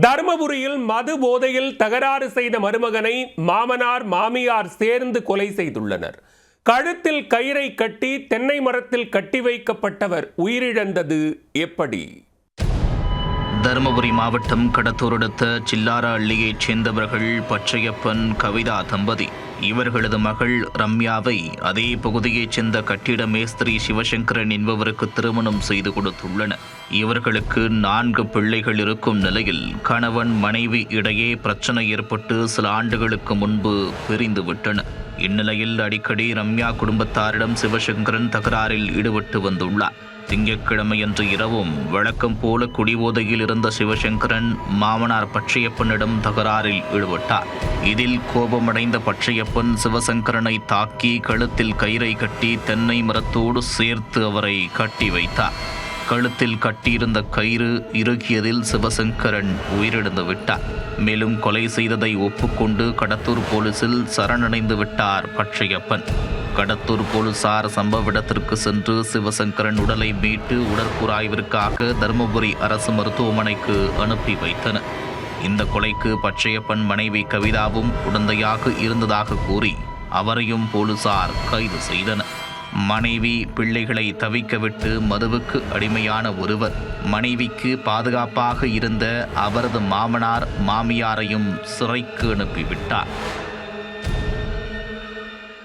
தருமபுரியில் மது போதையில் தகராறு செய்த மருமகனை மாமனார் மாமியார் சேர்ந்து கொலை செய்துள்ளனர். கழுத்தில் கயிறை கட்டி தென்னை மரத்தில் கட்டி வைக்கப்பட்டவர் உயிரிழந்தது எப்படி? தருமபுரி மாவட்டம் கடத்தூர் அடுத்த சில்லாரா அள்ளியைச் சேர்ந்தவர்கள் பச்சையப்பன் கவிதா தம்பதி. இவர்களது மகள் ரம்யாவை அதே பகுதியைச் சேர்ந்த கட்டிட மேஸ்திரி சிவசங்கரன் என்பவருக்கு திருமணம் செய்து கொடுத்துள்ளனர். இவர்களுக்கு நான்கு பிள்ளைகள் இருக்கும் நிலையில் கணவன் மனைவி இடையே பிரச்சனை ஏற்பட்டு சில ஆண்டுகளுக்கு முன்பு பிரிந்து விட்டனர் இந்நிலையில் அடிக்கடி ரம்யா குடும்பத்தாரிடம் சிவசங்கரன் தகராறில் ஈடுபட்டு வந்துள்ளார். திங்கட்கிழமையன்று இரவும் வழக்கம் போல குடிபோதையில் இருந்த சிவசங்கரன் மாமனார் பச்சையப்பனிடம் தகராறில் ஈடுபட்டார். இதில் கோபமடைந்த பச்சையப்பன் சிவசங்கரனை தாக்கி கழுத்தில் கயிறை கட்டி தென்னை மரத்தோடு சேர்த்து அவரை கட்டி வைத்தார். கழுத்தில் கட்டியிருந்த கயிறு இறுகியதில் சிவசங்கரன் உயிரிழந்து விட்டார். மேலும் கொலை செய்ததை ஒப்புக்கொண்டு கடத்தூர் போலீசில் சரணடைந்து விட்டார் பச்சையப்பன். கடத்தூர் போலீசார் சம்பவ இடத்திற்கு சென்று சிவசங்கரன் உடலை மீட்டு உடற்கூறாய்விற்காக தருமபுரி அரசு மருத்துவமனைக்கு அனுப்பி வைத்தனர். இந்த கொலைக்கு பச்சையப்பன் மனைவி கவிதாவும் உடந்தையாக இருந்ததாக கூறி அவரையும் போலீசார் கைது செய்தனர். மனைவி பிள்ளைகளை தவிக்கவிட்டு மதுவுக்கு அடிமையான ஒருவர் மனைவிக்கு பாதுகாப்பாக இருந்த அவரது மாமனார் மாமியாரையும் சிறைக்கு அனுப்பிவிட்டார்.